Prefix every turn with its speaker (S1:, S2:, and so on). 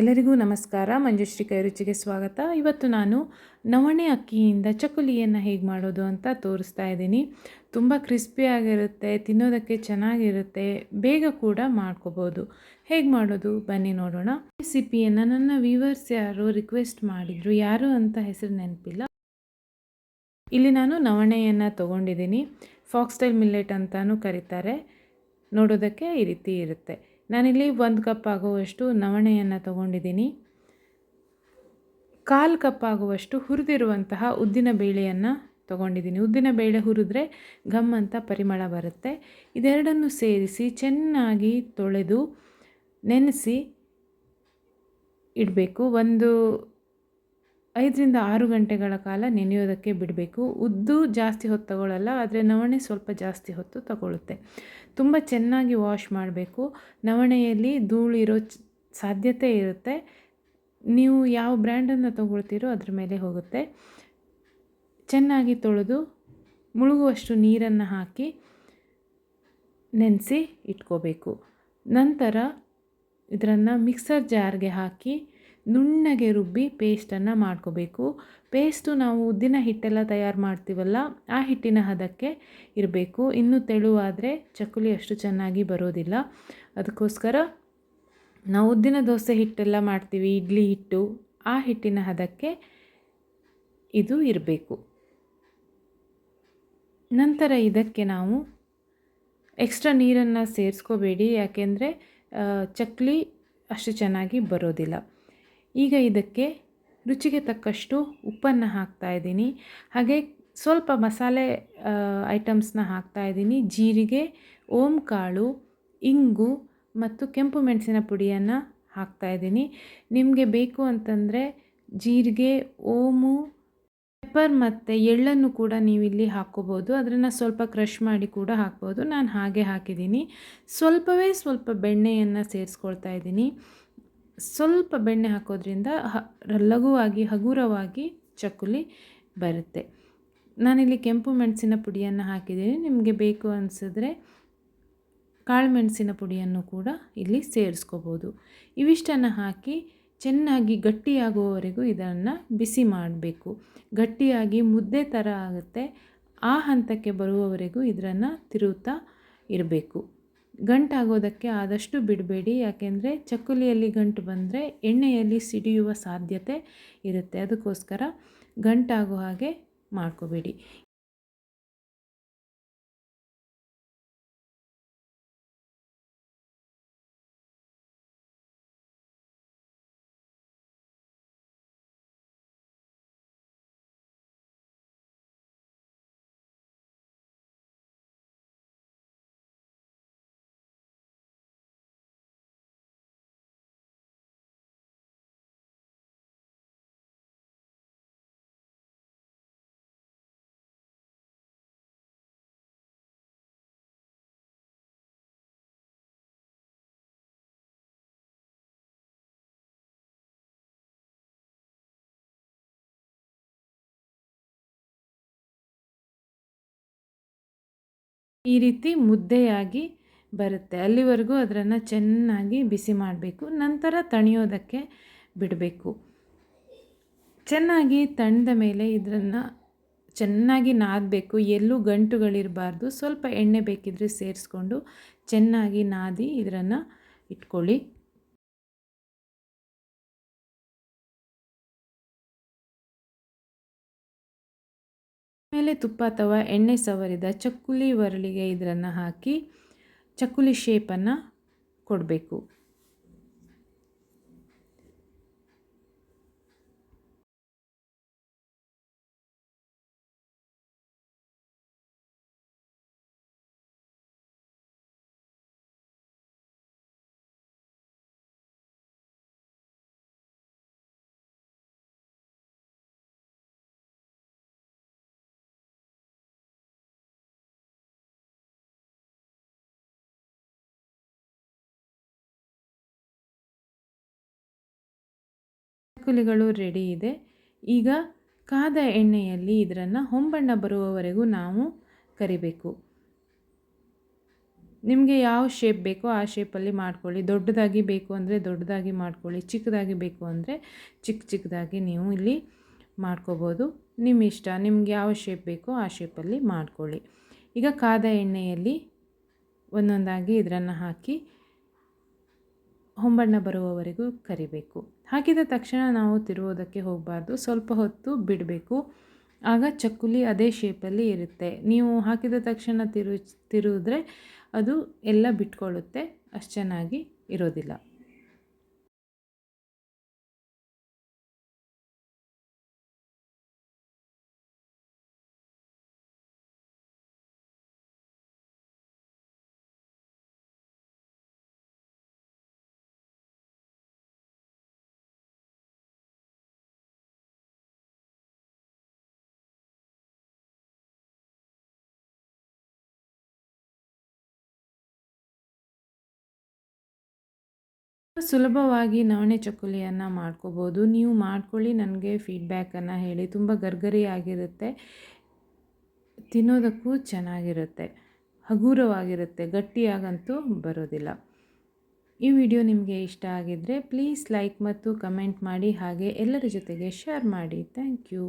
S1: ಎಲ್ಲರಿಗೂ ನಮಸ್ಕಾರ. ಮಂಜುಶ್ರೀ ಕೈರುಚಿಗೆ ಸ್ವಾಗತ. ಇವತ್ತು ನಾನು ನವಣೆ ಅಕ್ಕಿಯಿಂದ ಚಕುಲಿಯನ್ನು ಹೇಗೆ ಮಾಡೋದು ಅಂತ ತೋರಿಸ್ತಾ ಇದ್ದೀನಿ. ತುಂಬ ಕ್ರಿಸ್ಪಿಯಾಗಿರುತ್ತೆ ತಿನ್ನೋದಕ್ಕೆ ಚೆನ್ನಾಗಿರುತ್ತೆ, ಬೇಗ ಕೂಡ ಮಾಡ್ಕೋಬೋದು. ಹೇಗೆ ಮಾಡೋದು? ಬನ್ನಿ ನೋಡೋಣ. ರೆಸಿಪಿಯನ್ನು ನನ್ನ ವ್ಯೂವರ್ಸ್ ಯಾರು ರಿಕ್ವೆಸ್ಟ್ ಮಾಡಿದರು, ಯಾರು ಅಂತ ಹೆಸರು ನೆನಪಿಲ್ಲ. ಇಲ್ಲಿ ನಾನು ನವಣೆಯನ್ನು ತೊಗೊಂಡಿದ್ದೀನಿ. ಫಾಕ್ಸ್ಟೈಲ್ ಮಿಲ್ಲೆಟ್ ಅಂತಲೂ ಕರೀತಾರೆ. ನೋಡೋದಕ್ಕೆ ಈ ರೀತಿ ಇರುತ್ತೆ. ನಾನಿಲ್ಲಿ ಒಂದು ಕಪ್ ಆಗುವಷ್ಟು ನವಣೆಯನ್ನು ತಗೊಂಡಿದ್ದೀನಿ. ಕಾಲು ಕಪ್ ಆಗುವಷ್ಟು ಹುರಿದಿರುವಂತಹ ಉದ್ದಿನ ಬೇಳೆಯನ್ನು ತಗೊಂಡಿದ್ದೀನಿ. ಉದ್ದಿನ ಬೇಳೆ ಹುರಿದ್ರೆ ಘಮ್ ಅಂತ ಪರಿಮಳ ಬರುತ್ತೆ. ಇದೆರಡನ್ನು ಸೇರಿಸಿ ಚೆನ್ನಾಗಿ ತೊಳೆದು ನೆನೆಸಿ ಇಡಬೇಕು. ಒಂದು ಐದರಿಂದ ಆರು ಗಂಟೆಗಳ ಕಾಲ ನೆನೆಯೋದಕ್ಕೆ ಬಿಡಬೇಕು. ಉದ್ದು ಜಾಸ್ತಿ ಹೊತ್ತು ತಗೊಳ್ಳಲ್ಲ ಆದರೆ ನವಣೆ ಸ್ವಲ್ಪ ಜಾಸ್ತಿ ಹೊತ್ತು ತಗೊಳ್ಳುತ್ತೆ ತುಂಬ ಚೆನ್ನಾಗಿ ವಾಶ್ ಮಾಡಬೇಕು. ನವಣೆಯಲ್ಲಿ ಧೂಳಿರೋ ಸಾಧ್ಯತೆ ಇರುತ್ತೆ. ನೀವು ಯಾವ ಬ್ರ್ಯಾಂಡನ್ನು ತಗೊಳ್ತೀರೋ ಅದ್ರ ಮೇಲೆ ಹೋಗುತ್ತೆ. ಚೆನ್ನಾಗಿ ತೊಳೆದು ಮುಳುಗುವಷ್ಟು ನೀರನ್ನು ಹಾಕಿ ನೆನೆಸಿ ಇಟ್ಕೋಬೇಕು. ನಂತರ ಇದನ್ನು ಮಿಕ್ಸರ್ ಜಾರ್ಗೆ ಹಾಕಿ ನುಣ್ಣಗೆ ರುಬ್ಬಿ ಪೇಸ್ಟನ್ನು ಮಾಡ್ಕೋಬೇಕು. ಪೇಸ್ಟು ನಾವು ಉದ್ದಿನ ಹಿಟ್ಟೆಲ್ಲ ತಯಾರು ಮಾಡ್ತೀವಲ್ಲ, ಆ ಹಿಟ್ಟಿನ ಹದಕ್ಕೆ ಇರಬೇಕು. ಇನ್ನೂ ತೆಳುವಾದರೆ ಚಕ್ಕುಲಿ ಅಷ್ಟು ಚೆನ್ನಾಗಿ ಬರೋದಿಲ್ಲ. ಅದಕ್ಕೋಸ್ಕರ ನಾವು ಉದ್ದಿನ ದೋಸೆ ಹಿಟ್ಟೆಲ್ಲ ಮಾಡ್ತೀವಿ, ಇಡ್ಲಿ ಹಿಟ್ಟು, ಆ ಹಿಟ್ಟಿನ ಹದಕ್ಕೆ ಇದು ಇರಬೇಕು. ನಂತರ ಇದಕ್ಕೆ ನಾವು ಎಕ್ಸ್ಟ್ರಾ ನೀರನ್ನು ಸೇರಿಸ್ಕೋಬೇಡಿ, ಯಾಕೆಂದರೆ ಚಕ್ಲಿ ಅಷ್ಟು ಚೆನ್ನಾಗಿ ಬರೋದಿಲ್ಲ. ಈಗ ಇದಕ್ಕೆ ರುಚಿಗೆ ತಕ್ಕಷ್ಟು ಉಪ್ಪನ್ನು ಹಾಕ್ತಾ ಇದ್ದೀನಿ. ಹಾಗೆ ಸ್ವಲ್ಪ ಮಸಾಲೆ ಐಟಮ್ಸ್ನ ಹಾಕ್ತಾ ಇದ್ದೀನಿ. ಜೀರಿಗೆ ಓಂ ಕಾಳು ಇಂಗು ಮತ್ತು ಕೆಂಪು ಮೆಣಸಿನ ಪುಡಿಯನ್ನು ಹಾಕ್ತಾ ಇದ್ದೀನಿ. ನಿಮಗೆ ಬೇಕು ಅಂತಂದರೆ ಜೀರಿಗೆ, ಓಮು ಪೆಪ್ಪರ್ ಮತ್ತು ಎಳ್ಳನ್ನು ಕೂಡ ನೀವು ಇಲ್ಲಿ ಹಾಕ್ಕೋಬೋದು. ಅದನ್ನು ಸ್ವಲ್ಪ ಕ್ರಷ್ ಮಾಡಿ ಕೂಡ ಹಾಕ್ಬೋದು. ನಾನು ಹಾಗೆ ಹಾಕಿದ್ದೀನಿ. ಸ್ವಲ್ಪವೇ ಸ್ವಲ್ಪ ಬೆಣ್ಣೆಯನ್ನು ಸೇರಿಸ್ಕೊಳ್ತಾ ಇದ್ದೀನಿ. ಸ್ವಲ್ಪ ಬೆಣ್ಣೆ ಹಾಕೋದ್ರಿಂದ ಹ, ಲಘುವಾಗಿ, ಹಗುರವಾಗಿ ಚಕ್ಕುಲಿ ಬರುತ್ತೆ. ನಾನಿಲ್ಲಿ ಕೆಂಪು ಮೆಣಸಿನ ಪುಡಿಯನ್ನು ಹಾಕಿದ್ದೀನಿ. ನಿಮಗೆ ಬೇಕು ಅನಿಸಿದ್ರೆ ಕಾಳು ಮೆಣಸಿನ ಪುಡಿಯನ್ನು ಕೂಡ ಇಲ್ಲಿ ಸೇರಿಸ್ಕೋಬೋದು. ಇವಿಷ್ಟನ್ನು ಹಾಕಿ ಚೆನ್ನಾಗಿ ಗಟ್ಟಿಯಾಗುವವರೆಗೂ ಇದನ್ನು ಬಿಸಿ ಮಾಡಬೇಕು. ಗಟ್ಟಿಯಾಗಿ ಮುದ್ದೆ ಥರ ಆಗುತ್ತೆ. ಆ ಹಂತಕ್ಕೆ ಬರುವವರೆಗೂ ಇದನ್ನು ತಿರುವುತ್ತಾ ಇರಬೇಕು. ಗಂಟಾಗೋದಕ್ಕೆ ಆದಷ್ಟು ಬಿಡಬೇಡಿ. ಯಾಕೆಂದರೆ ಚಕ್ಕುಲಿಯಲ್ಲಿ ಗಂಟು ಬಂದರೆ ಎಣ್ಣೆಯಲ್ಲಿ ಸಿಡಿಯುವ ಸಾಧ್ಯತೆ ಇರುತ್ತೆ. ಅದಕ್ಕೋಸ್ಕರ ಗಂಟಾಗೋ ಹಾಗೆ ಮಾಡ್ಕೋಬೇಡಿ. ಈ ರೀತಿ ಮುದ್ದೆಯಾಗಿ ಬರುತ್ತೆ. ಅಲ್ಲಿವರೆಗೂ ಅದನ್ನು ಚೆನ್ನಾಗಿ ಬಿಸಿ ಮಾಡಬೇಕು. ನಂತರ ತಣಿಯೋದಕ್ಕೆ ಬಿಡಬೇಕು. ಚೆನ್ನಾಗಿ ತಣಿದ ಮೇಲೆ ಇದನ್ನು ಚೆನ್ನಾಗಿ ನಾದಬೇಕು. ಎಲ್ಲೂ ಗಂಟುಗಳಿರಬಾರ್ದು. ಸ್ವಲ್ಪ ಎಣ್ಣೆ ಬೇಕಿದ್ರೆ ಸೇರಿಸ್ಕೊಂಡು ಚೆನ್ನಾಗಿ ನಾದಿ ಇದನ್ನು ಇಟ್ಕೊಳ್ಳಿ. ಮೇಲೆ ತುಪ್ಪ ಅಥವಾ ಎಣ್ಣೆ ಸವರಿದ ಚಕ್ಕುಲಿ ಒರಳಿಗೆ ಇದರನ್ನು ಹಾಕಿ ಚಕ್ಕುಲಿ ಶೇಪನ್ನು ಕೊಡಬೇಕು. ಕುಲಿಗಳು ರೆಡಿ ಇದೆ. ಈಗ ಕಾದ ಎಣ್ಣೆಯಲ್ಲಿ ಇದರನ್ನು ಹೊಂಬಣ್ಣ ಬರುವವರೆಗೂ ನಾವು ಕರಿಬೇಕು. ನಿಮಗೆ ಯಾವ ಶೇಪ್ ಬೇಕೋ ಆ ಶೇಪಲ್ಲಿ ಮಾಡ್ಕೊಳ್ಳಿ. ದೊಡ್ಡದಾಗಿ ಬೇಕು ಅಂದರೆ ದೊಡ್ಡದಾಗಿ ಮಾಡ್ಕೊಳ್ಳಿ. ಚಿಕ್ಕದಾಗಿ ಬೇಕು ಅಂದರೆ ಚಿಕ್ಕ ಚಿಕ್ಕದಾಗಿ ನೀವು ಇಲ್ಲಿ ಮಾಡ್ಕೋಬೋದು. ನಿಮ್ಮ ಇಷ್ಟ, ನಿಮ್ಗೆ ಯಾವ ಶೇಪ್ ಬೇಕೋ ಆ ಶೇಪಲ್ಲಿ ಮಾಡ್ಕೊಳ್ಳಿ. ಈಗ ಕಾದ ಎಣ್ಣೆಯಲ್ಲಿ ಒಂದೊಂದಾಗಿ ಇದರನ್ನು ಹಾಕಿ ಹೊಂಬಣ್ಣ ಬರುವವರೆಗೂ ಕರಿಬೇಕು. ಹಾಕಿದ ತಕ್ಷಣ ನಾವು ತಿರುವುದಕ್ಕೆ ಹೋಗಬಾರ್ದು. ಸ್ವಲ್ಪ ಹೊತ್ತು ಬಿಡಬೇಕು. ಆಗ ಚಕ್ಕುಲಿ ಅದೇ ಶೇಪಲ್ಲಿ ಇರುತ್ತೆ. ನೀವು ಹಾಕಿದ ತಕ್ಷಣ ತಿರು ತಿರುವುದ್ರೆ ಅದು ಎಲ್ಲ ಬಿಟ್ಕೊಳ್ಳುತ್ತೆ. ಅಷ್ಟು ಚೆನ್ನಾಗಿ ಇರೋದಿಲ್ಲ. ಸುಲಭವಾಗಿ ನವಣೆ ಚಕ್ಕುಲಿಯನ್ನು ಮಾಡ್ಕೋಬೋದು. ನೀವು ಮಾಡ್ಕೊಳ್ಳಿ, ನನಗೆ ಫೀಡ್ಬ್ಯಾಕನ್ನು ಹೇಳಿ. ತುಂಬ ಗರ್ಗರಿಯಾಗಿರುತ್ತೆ. ತಿನ್ನೋದಕ್ಕೂ ಚೆನ್ನಾಗಿರುತ್ತೆ. ಹಗುರವಾಗಿರುತ್ತೆ. ಗಟ್ಟಿಯಾಗಂತೂ ಬರೋದಿಲ್ಲ. ಈ ವಿಡಿಯೋ ನಿಮಗೆ ಇಷ್ಟ ಆಗಿದ್ದರೆ ಪ್ಲೀಸ್ ಲೈಕ್ ಮತ್ತು ಕಮೆಂಟ್ ಮಾಡಿ. ಹಾಗೆ ಎಲ್ಲರ ಜೊತೆಗೆ ಶೇರ್ ಮಾಡಿ. Thank you